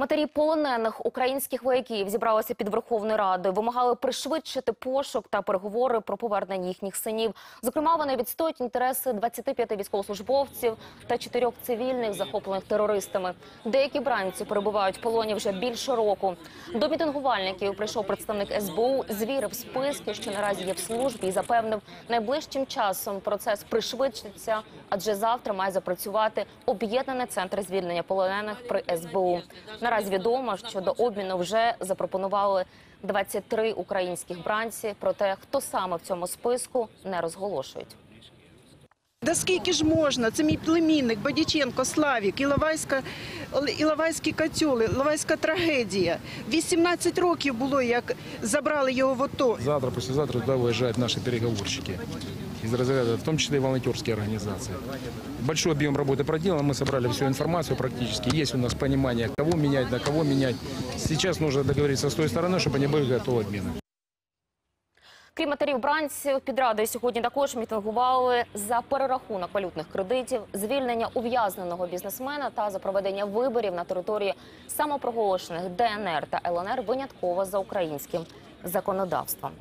Матері полонених українських вояків зібралися під Верховною Радою, вимагали пришвидшити пошук та переговори про повернення їхніх синів. Зокрема, вони відстоюють інтереси 25 військовослужбовців та чотирьох цивільних, захоплених терористами. Деякі бранці перебувають в полоні вже більше року. До мітингувальників прийшов представник СБУ, звірив списки, що наразі є в службі, і запевнив, найближчим часом процес пришвидшиться, адже завтра має запрацювати об'єднаний центр звільнення полонених при СБУ. Наразі відомо, що до обміну вже запропонували 23 українських бранці. Проте хто саме в цьому списку не розголошують. Да скільки ж можна? Це мій племінник Бодіченко Славік, Іловайська, Іловайські катюли, Іловайська трагедія. 18 років було, як забрали його в ОТО. Завтра, послезавтра туда выезжают наши переговорщики из разряда, в том числе и волонтерские организации. Большой объем работы проделан, мы собрали всю информацию практически. Есть у нас понимание, кого менять, на кого менять. Сейчас нужно договориться с той стороной, чтобы они были готовы к обмену. Крім матерів бранців, під радою сьогодні також мітингували за перерахунок валютних кредитів, звільнення ув'язненого бізнесмена та за проведення виборів на території самопроголошених ДНР та ЛНР винятково за українським законодавством.